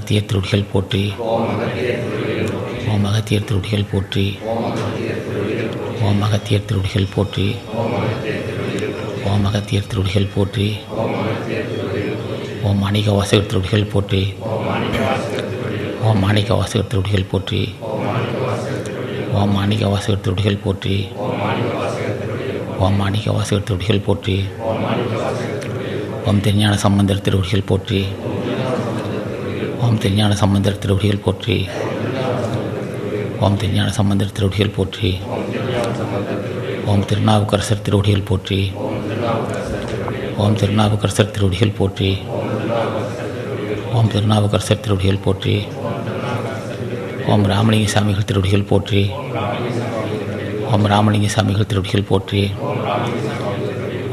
அகத்திய திருடிகள் போற்றி. ஓம் அகத்திய திருடிகள் போற்றி. ஓம் அகத்திய திருடிகள் போற்றி. ஓம் அகத்திய திருடிகள் போற்றி. ஓம் மாணிக வாசகர் திருடிகள் போற்றி. ஓம் மாணிக வாசகர் திருடிகள் போற்றி. ஓம் மாணிக வாசகர் திருடிகள் போற்றி. ஓம் மாணிக வாசகர் திருடிகள் போற்றி. ஓம் திருஞான சம்பந்தர் திருவடிகள் போற்றி. ஓம் திருஞான சம்பந்தர் திருவடிகள் போற்றி ஓம் திருஞான சம்பந்தர் திருவடிகள் போற்றி ஓம் திருநாவுக்கரசர் திருவடிகள் போற்றி ஓம் திருநாவுக்கரசர் திருவடிகள் போற்றி ஓம் திருநாவுக்கரசர் திருவடிகள் போற்றி ஓம் ராமலிங்க சாமிகள் திருவடிகள் போற்றி ஓம் ராமலிங்க சாமிகள் திருவடிகள் போற்றி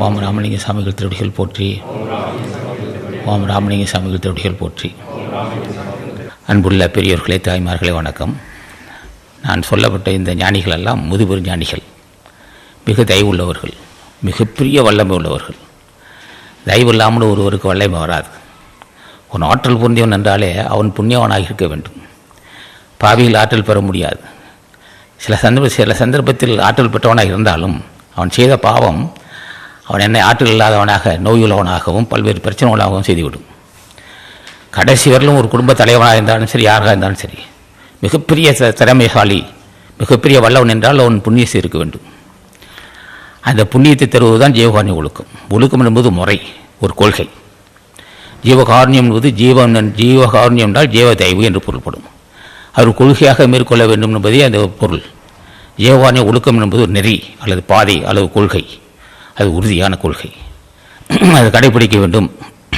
ஓம் ராமலிங்க சாமிகள் திருவடிகள் போற்றி ஓம் ராமலிங்க சாமிகள் திருவடிகள் போற்றி. அன்புள்ள பெரியோர்களே தாய்மார்களே வணக்கம். நான் சொல்லப்பட்ட இந்த ஞானிகள் எல்லாம் முதுபெரும் ஞானிகள். மிக தயவுள்ளவர்கள் மிகப்பெரிய வல்லமை உள்ளவர்கள். தயவு இல்லாமல் ஒருவருக்கு வல்லமை வராது. ஒரு ஆற்றல் பொருந்தியவன் என்றாலே அவன் புண்ணியவனாக இருக்க வேண்டும். பாவியில் ஆற்றல் பெற முடியாது. சில சந்தர்ப்ப சில சந்தர்ப்பத்தில் ஆற்றல் பெற்றவனாக இருந்தாலும் அவன் செய்த பாவம் அவன் என்னை ஆற்றல் இல்லாதவனாக நோயுள்ளவனாகவும் பல்வேறு பிரச்சனைகளாகவும் செய்துவிடும். கடைசி வரலும் ஒரு குடும்ப தலைவனாக இருந்தாலும் சரி யாராக இருந்தாலும் சரி மிகப்பெரிய த- திறமைசாலி மிகப்பெரிய வல்லவன் என்றால் அவன் புண்ணியம் இருக்க வேண்டும். அந்த புண்ணியத்தை தருவது தான் ஜீவகாரணி ஒழுக்கம். ஒழுக்கம் என்பது முறை ஒரு கொள்கை. ஜீவகாருண்யம் என்பது ஜீவன் ஜீவகாருண்யம் என்றால் ஜீவ தயவு என்று பொருள்படும். அவர் கொள்கையாக மேற்கொள்ள வேண்டும் என்பதே அந்த பொருள். ஜீவகாருண்ய ஒழுக்கம் என்பது ஒரு நெறி அல்லது பாதை அல்லது கொள்கை. அது உறுதியான கொள்கை. அது கடைபிடிக்க வேண்டும்.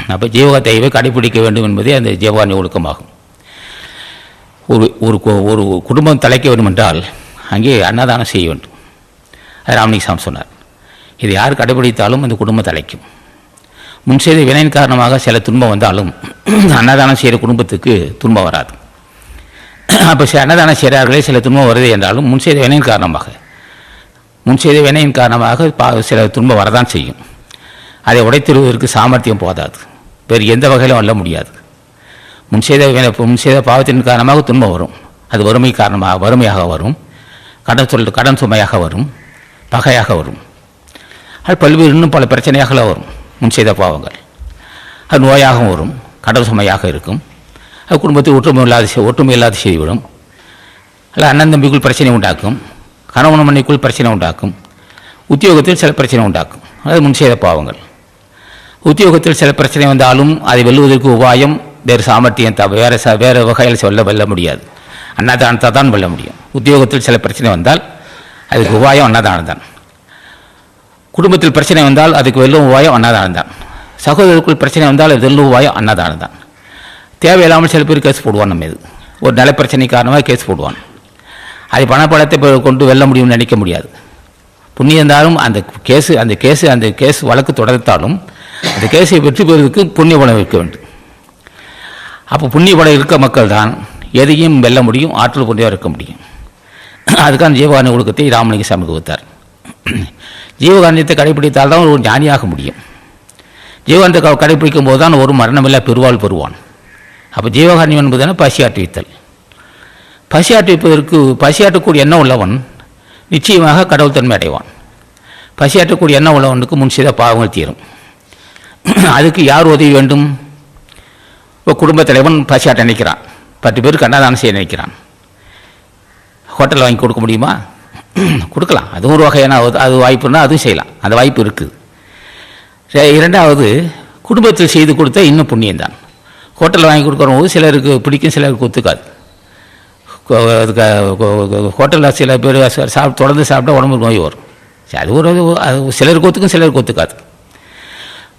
அப்போ ஜீவக கடைபிடிக்க வேண்டும் என்பதே அந்த ஜீவகாருண்ய ஒழுக்கமாகும். ஒரு ஒரு ஒரு குடும்பம் தலைக்க வேண்டும் என்றால் அங்கே அன்னதானம் செய்ய வேண்டும். அது ராமலிங்கம் சொன்னார். இது யார் கடைபிடித்தாலும் அந்த குடும்பம் தலைக்கும். முன் செய்த வினையின் காரணமாக சில துன்பம் வந்தாலும் அன்னதானம் செய்கிற குடும்பத்துக்கு துன்பம் வராது. அப்போ சில அன்னதானம் செய்கிறார்களே சில துன்பம் வருது என்றாலும் முன் செய்த வினையின் காரணமாக முன் செய்த வினையின் காரணமாக பா- சில துன்பம் வரதான் செய்யும். அதை உடைத்திடுவதற்கு சாமர்த்தியம் போதாது. வேறு எந்த வகையிலும் வல்ல முடியாது. முன் செய்த முன் செய்த பாவத்தின் காரணமாக துன்பம் வரும். அது வறுமை காரணமாக வறுமையாக வரும். கடன் சொல் கடன் சுமையாக வரும். பகையாக வரும். அது பல்வேறு இன்னும் பல பிரச்சனையாக வரும். முன் செய்த பாவங்கள். அது நோயாகவும் வரும். கடன் சுமையாக இருக்கும். அது குடும்பத்தில் ஒற்றுமை இல்லாத செய்- ஒற்றுமை இல்லாத செய்துவிடும் அல்ல அண்ணன் தம்பிக்குள் பிரச்சனை உண்டாக்கும். கணவன் மனைக்குள் பிரச்சனை உண்டாக்கும். உத்தியோகத்தில் சில பிரச்சனை உண்டாக்கும். அது முன் செய்த பாவங்கள். உத்தியோகத்தில் சில பிரச்சனை வந்தாலும் அதை வெல்லுவதற்கு உபாயம் வேறு சாமர்த்தியம் த வேறு ச வேறு வகையில் சொல்ல வெல்ல முடியாது. அன்னதானத்தை தான் வெல்ல முடியும். உத்தியோகத்தில் சில பிரச்சனை வந்தால் அதுக்கு உபாயம் அன்னதானம் தான். குடும்பத்தில் பிரச்சனை வந்தால் அதுக்கு வெல்லும் உபாயம் அன்னதானம் தான். சகோதரருக்குள் பிரச்சனை வந்தால் அது வெல்லும் உபாயம் அன்னதானம் தான். தேவையில்லாமல் சில பேர் கேஸ் போடுவான் நம்ம இது. ஒரு நல பிரச்சனை காரணமாக கேஸ் போடுவான். அது பணப்படத்தை கொண்டு வெல்ல முடியும்னு நினைக்க முடியாது. புண்ணியம் இருந்தாலும் அந்த கேஸு அந்த கேஸு அந்த கேஸ் வழக்கு தொடர்த்தாலும் அந்த கேஸை வெற்றி பெறுவதற்கு புண்ணிய பலம் இருக்க வேண்டும். அப்போ புண்ணிய பலம் இருக்க மக்கள் தான் எதையும் வெல்ல முடியும் ஆற்றல் கொண்டே இருக்க முடியும். அதுக்கான ஜீவகாரண ஒழுக்கத்தை ராமலிங்க சாமி கொடுத்தார். ஜீவகாரணியத்தை கடைபிடித்தால் தான் ஒரு ஞானியாக முடியும். ஜீவகாரத்தை கடைபிடிக்கும் போது தான் ஒரு மரணமில்லா பெருவாள் பெறுவான். அப்போ ஜீவகாரணியம் என்பதுனா பசி ஆற்றுவித்தல் பசி ஆற்றுவிப்பதற்கு பசியாற்றக்கூடிய எண்ணம் உள்ளவன் நிச்சயமாக கடவுள் தன்மை அடைவான். பசி ஆற்றக்கூடிய எண்ணம் உள்ளவனுக்கு முன் செய்த பாவங்கள் தீரும். அதுக்கு யார் உதவி வேண்டும்? இப்போ குடும்பத் தலைவன் பசியாட்ட நினைக்கிறான் பத்து பேருக்கு அன்னதானம் செய்ய நினைக்கிறான் ஹோட்டலில் வாங்கி கொடுக்க முடியுமா? கொடுக்கலாம். அதுவும் ஒரு வகையான அது- வாய்ப்புன்னா அதுவும் செய்யலாம். அந்த வாய்ப்பு இருக்குது இரண்டாவது குடும்பத்தில் செய்து கொடுத்தா இன்னும் புண்ணியம்தான். ஹோட்டலில் வாங்கி கொடுக்குறவங்க சிலருக்கு பிடிக்கும் சிலருக்கு ஒத்துக்காது. ஹோட்டலில் சில பேர் சாப்பிட்டு தொடர்ந்து சாப்பிட்டா உடம்புக்கு நோய் வரும். அது ஒரு அது சிலருக்கு ஒத்துக்கும் சிலருக்கு ஒத்துக்காது.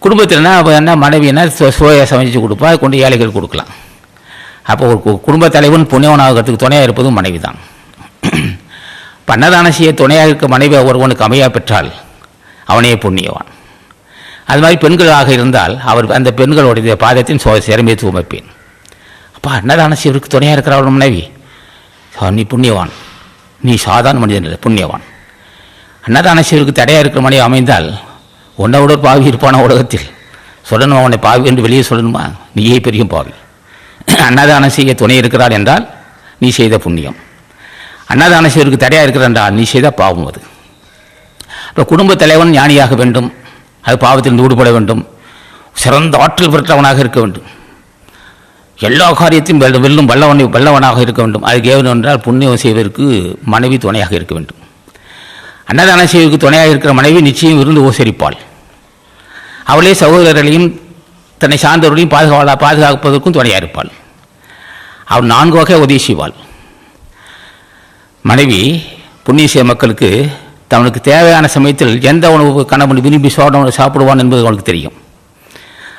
குடும்பத்தில்னா அப்போ என்ன மனைவினா சு- சுவையாக சமைச்சு கொடுப்பா அதை கொண்டு ஏழைகள் கொடுக்கலாம். அப்போ ஒரு கு- குடும்பத் தலைவன் புண்ணியவனாகிறதுக்கு துணையாக இருப்பதும் மனைவி தான் பன்னதான செய்ய துணையாக இருக்க மனைவி ஒருவனுக்கு அமையா பெற்றால் அவனே புண்ணியவான். அது மாதிரி பெண்களாக இருந்தால் அவர் அந்த பெண்களுடைய பாதத்தின் சோ சிறமையை சுமப்பேன் அப்போ அன்னதான சிவருக்கு துணையாக இருக்கிற மனைவி? நீ புண்ணியவான். நீ சாதாரண மனிதன் இல்லை புண்ணியவான். அன்னதான சிவருக்கு தடையாக இருக்கிற மனைவி அமைந்தால் உன்னை விட ஒரு பாவி இருப்பான உலகத்தில்? சொல்லணும் அவனை பாவி என்று வெளியே சொல்லணுமா? நீயே பெரிய பாவி. அன்னதானம் செய்ய துணை இருக்கிறாள் என்றால் நீ செய்த புண்ணியம். அன்னதானம் செய்வதற்கு தடையாக இருக்கிறார் என்றால் நீ செய்த பாவம் அது. இப்போ குடும்பத் தலைவன் ஞானியாக வேண்டும். அது பாவத்தில் ஊடுபட வேண்டும். சிறந்த ஆற்றல் பெற்றவனாக இருக்க வேண்டும். எல்லா காரியத்தையும் வெல்லும் வல்லவனை வல்லவனாக இருக்க வேண்டும். அதுக்கு ஏவன் என்றால் புண்ணியம் செய்வதற்கு மனைவி துணையாக இருக்க வேண்டும். அன்னதானம் செய்வதற்கு துணையாக இருக்கிற மனைவி நிச்சயம் விருந்து ஓசரிப்பாள் அவளே சகோதரர்களையும் தன்னை சார்ந்தவர்களையும் பாதுகாவலா பாதுகாப்பதற்கும் துணையாக இருப்பாள் அவள் நான்கு வகை உதவி செய்வாள் மனைவி புண்ணிய செய்ய மக்களுக்கு தனக்கு தேவையான சமயத்தில் எந்த உணவு கணவன் விரும்பி சோட சாப்பிடுவான் என்பது அவனுக்கு தெரியும்.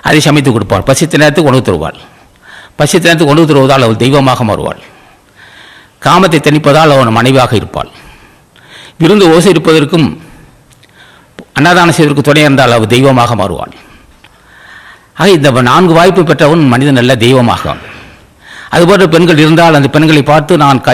அதை சமைத்து கொடுப்பாள். பசித்த நேரத்துக்கு உணவு தருவாள். பசித்த நேரத்துக்கு உணவு தருவதால் அவள் தெய்வமாக மாறுவாள். காமத்தை தணிப்பதால் அவன் மனைவியாக இருப்பாள். விருந்து ஓசை இருப்பதற்கும் அன்னதானம் செய்வதற்கு துணை இருந்தால் அவள் தெய்வமாக மாறுவான். ஆக இந்த நான்கு வாய்ப்பு பெற்றவன் மனிதன் நல்ல தெய்வமாக. அதுபோன்ற பெண்கள் இருந்தால் அந்த பெண்களை பார்த்து நான் கை